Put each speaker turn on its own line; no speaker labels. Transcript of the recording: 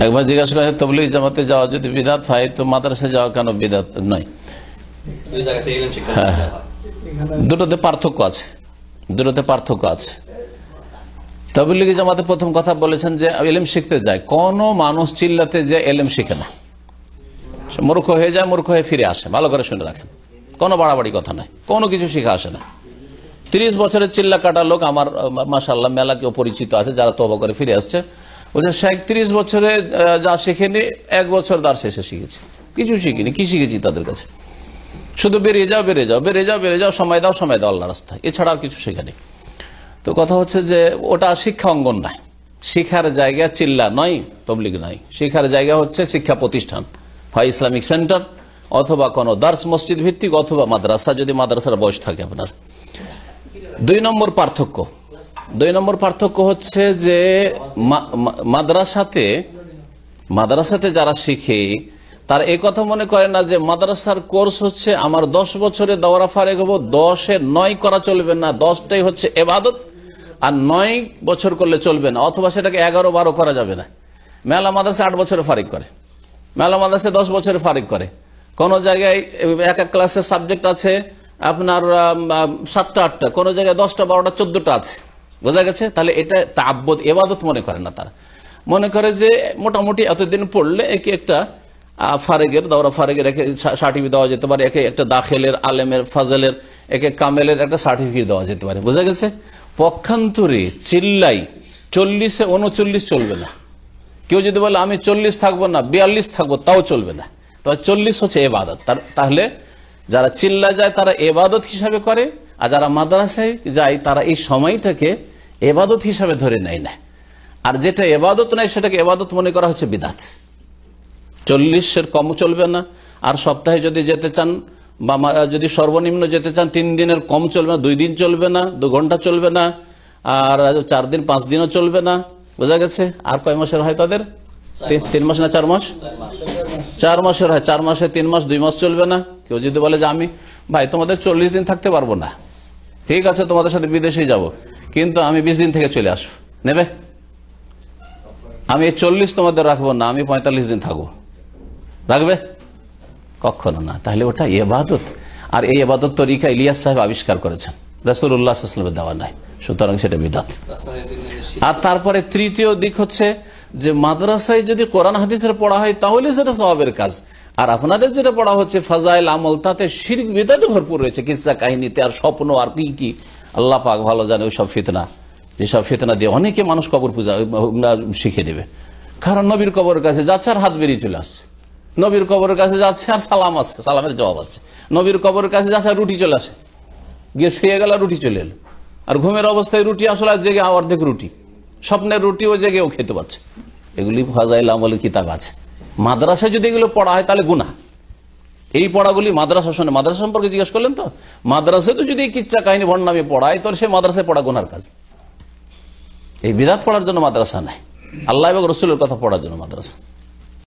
একবার জিজ্ঞাসা করে, তবলিগ জামাতে যাওয়া যদি বিদাত হয়, তো মাদ্রাসা যাওয়া কেন বিদাত নয়? হ্যাঁ। দুটোতে পার্থক্য আছে। দুটোতে পার্থক্য আছে। তবলিগি জামাতে প্রথম কথা বলেছেন যে, এলেম শিখতে যায়। কোন মানুষ চিল্লাতে যে এলেম শিখে না। মূর্খ হয়ে যায়, মূর্খ হয়ে ফিরে আসে। ভালো করে শুনে রাখেন। কোনো বাড়াবাড়ি কথা নাই। কোনো কিছু শিখে আসে না। তিরিশ বছরের চিল্লা কাটা লোক আমার মাসাল্লাহ মেলা কেউ পরিচিত আছে। যারা তবা করে ফিরে আসছে বলছে শেখ বছরে যা শেখেনি, এক বছর তার শেষে শিখেছি। কিছু শিখিনি, কি শিখেছি তাদের কাছে? শুধু বেরিয়ে যাও বেরিয়ে যাও বেরিয়ে যাও বেরিয়ে যাও, সময় দাও সময় দাও আল্লাহ রাস্তায়। এছাড়া আর কিছু শেখেনি তো কথা হচ্ছে যে, ওটা শিক্ষা অঙ্গন নয়। শিখার জায়গা চিল্লা নয়, তবলিগ নয়। শিখার জায়গা হচ্ছে শিক্ষা প্রতিষ্ঠান। হয় ইসলামিক সেন্টার, অথবা কোনো দার্স মসজিদ ভিত্তিক, অথবা মাদ্রাসা, যদি মাদ্রাসার বয়স থাকে আপনার। দুই নম্বর পার্থক্য। দুই নম্বর পার্থক্য হচ্ছে যে মাদ্রাসাতে মাদ্রাসাতে যারা শিখে, তার এই কথা মনে করে না যে মাদ্রাসার কোর্স হচ্ছে আমার দশ বছরে দৌড়া ফারেক হব, দশে নয় করা চলবে না, দশটাই হচ্ছে এবাদত, আর নয় বছর করলে চলবে না, অথবা সেটাকে এগারো বারো করা যাবে না। মেলা মাদ্রাসা আট বছরে ফারিক করে। মেলা মাদ্রাসা দশ বছরে ফারিক করে। কোন জায়গায় এক এক ক্লাসের সাবজেক্ট আছে, আপনার সাতটা, আটটা, কোন জায়গায় দশটা, বারোটা, চোদ্দটা আছে। বোঝা গেছে? তাহলে এটা তাব্বত এবাদত মনে করে না তারা। মনে করে যে মোটামুটি এতদিন পড়লে একে একটা ফারেগের দৌড়া ফারেগের একে সার্টিফিকেট দেওয়া যেতে পারে, একে একটা দাখেলের, আলেমের, ফাজলের, একে কামেলের একটা সার্টিফিকেট দেওয়া যেতে পারে। বোঝা গেছে? পক্ষান্তরে চিল্লাই চল্লিশে উনচল্লিশ চলবে না। কেউ যদি বলে, আমি চল্লিশ থাকব না, বিয়াল্লিশ থাকব তাও চলবে না। তবে চল্লিশ হচ্ছে এবাদত। তাহলে যারা চিল্লা যায়, তারা এবাদত হিসাবে করে আর যারা মাদ্রাসায় যায় তারা এই সময়টাকে এবাদত হিসাবে ধরে নেয় না। আর যেটা এবাদত নেয় সেটাকে এবাদত মনে করা হচ্ছে বিদাত। চল্লিশের কম চলবে না। আর সপ্তাহে যদি যেতে চান বা যদি সর্বনিম্ন যেতে চান তিন দিনের কম চলবে না দুই দিন চলবে না দু ঘণ্টা চলবে না আর চার দিন পাঁচ দিনও চলবে না। বোঝা গেছে? আর কয় মাসের হয় তাদের? তিন- তিন মাস না চার মাস? চার মাসের হয়। চার মাসে তিন মাস দুই মাস চলবে না। কেউ যদি বলে যে আমি ভাই তোমাদের চল্লিশ দিন থাকতে পারব না। ঠিক আছে, তোমাদের সাথে বিদেশে যাব। কিন্তু আমি বিশ দিন থেকে চলে আসব। নেবে? আমি চল্লিশ তোমাদের রাখব না, আমি পঁয়তাল্লিশ দিন থাকব। রাখবে? কখনো না। তাহলে ওটা এবাদত আর এই এবাদত তরিকা ইলিয়াস সাহেব আবিষ্কার করেছেন। রসুল্লাহামের দেওয়া নাই। সুতরাং সেটা বিদাত। আর তারপরে তৃতীয় দিক হচ্ছে যে, মাদ্রাসায় যদি কোরআন হাদিসের পড়া হয়, তাহলে সেটা স্বভাবের কাজ। আর আপনাদের যেটা পড়া হচ্ছে, ফাজাইল আমল, তাতে শিরিক বিদাতে ভরপুর রয়েছে। কিসা কাহিনীতে আর স্বপ্ন আর কি কি? আল্লাহ পাক ভালো জানে ওইসব ফিতনা। যেসব ফিতনা দিয়ে অনেকে মানুষ কবর পূজা শিখে দেবে কারণ নবীর কবরের কাছে যাচ্ছে আর হাত বেরিয়ে চলে আসছে। নবীর কবরের কাছে যাচ্ছে আর সালাম আসছে, সালামের জবাব আসছে। নবীর কবরের কাছে যাচ্ছে আর রুটি চলে আসে। গিয়ে শুয়ে গেল রুটি চলে এলো। আর ঘুমের অবস্থায় রুটি আসলে আর জেগে অর্ধেক রুটি। স্বপ্নের রুটি ও জেগেও খেতে পারছে। এগুলি ফাজাইল আমলের কিতাব আছে। মাদ্রাসায় যদি এগুলো পড়া হয়, তাহলে গুনা এই পড়াগুলি মাদ্রাসা শোনে। মাদ্রাসা সম্পর্কে জিজ্ঞেস করলেন তো? মাদ্রাসায় তো যদি এই কিচ্ছা কাহিনী বর্ণামে পড়ায়, তো সে মাদ্রাসায় পড়া গুনার কাজ। এই বিরাট পড়ার জন্য মাদ্রাসা নাই। আল্লাহ এবং রসুলের কথা পড়ার জন্য মাদ্রাসা।